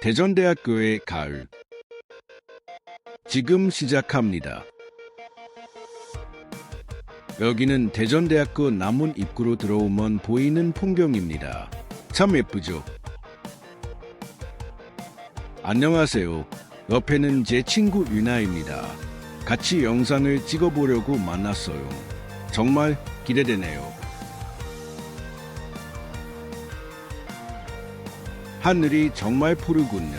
대전대학교의 가을. 지금 시작합니다. 여기는 대전대학교 남문 입구로 들어오면 보이는 풍경입니다. 참 예쁘죠? 안녕하세요. 옆에는 제 친구 유나입니다. 같이 영상을 찍어보려고 만났어요. 정말 기대되네요. 하늘이 정말 푸르군요.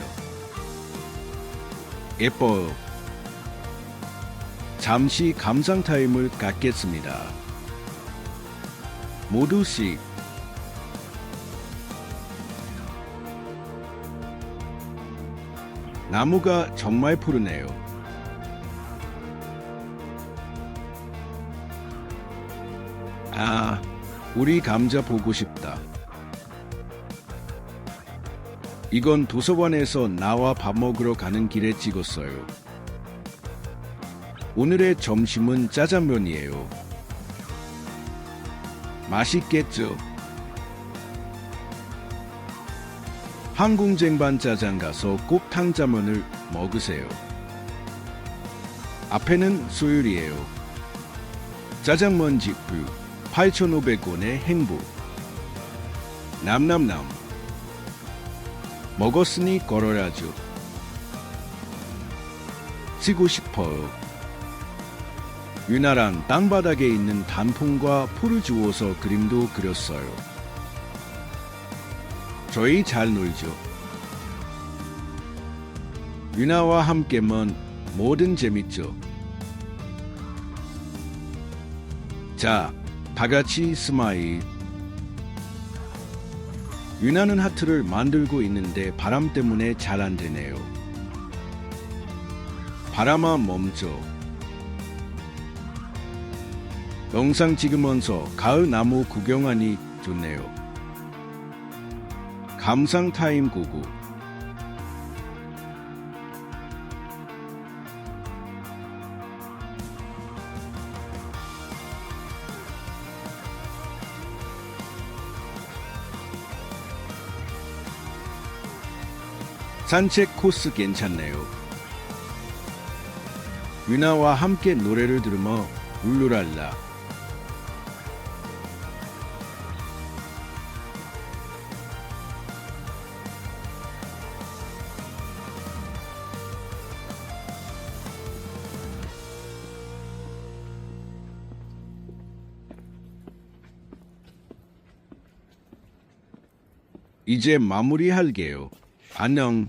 예뻐요. 잠시 감상 타임을 갖겠습니다. 모두씩 나무가 정말 푸르네요. 아, 우리 감자 보고 싶다. 이건 도서관에서 나와 밥 먹으러 가는 길에 찍었어요. 오늘의 점심은 짜장면이에요. 맛있겠죠? 항공쟁반 짜장 가서 꼭 탕자면을 먹으세요. 앞에는 수율이에요. 짜장면 직불 8,500원의 행복. 남남남. 먹었으니 걸어야죠. 쓰고 싶어요. 유나랑 땅바닥에 있는 단풍과 풀을 주워서 그림도 그렸어요. 저희 잘 놀죠. 유나와 함께면 뭐든 재밌죠. 자, 다 같이 스마일. 유나는 하트를 만들고 있는데 바람 때문에 잘 안 되네요. 바람아 멈춰. 영상 찍으면서 가을 나무 구경하니 좋네요. 감상 타임 구구. 산책 코스 괜찮네요. 유나와 함께 노래를 들으며 울루랄라. 이제 마무리할게요. 안녕.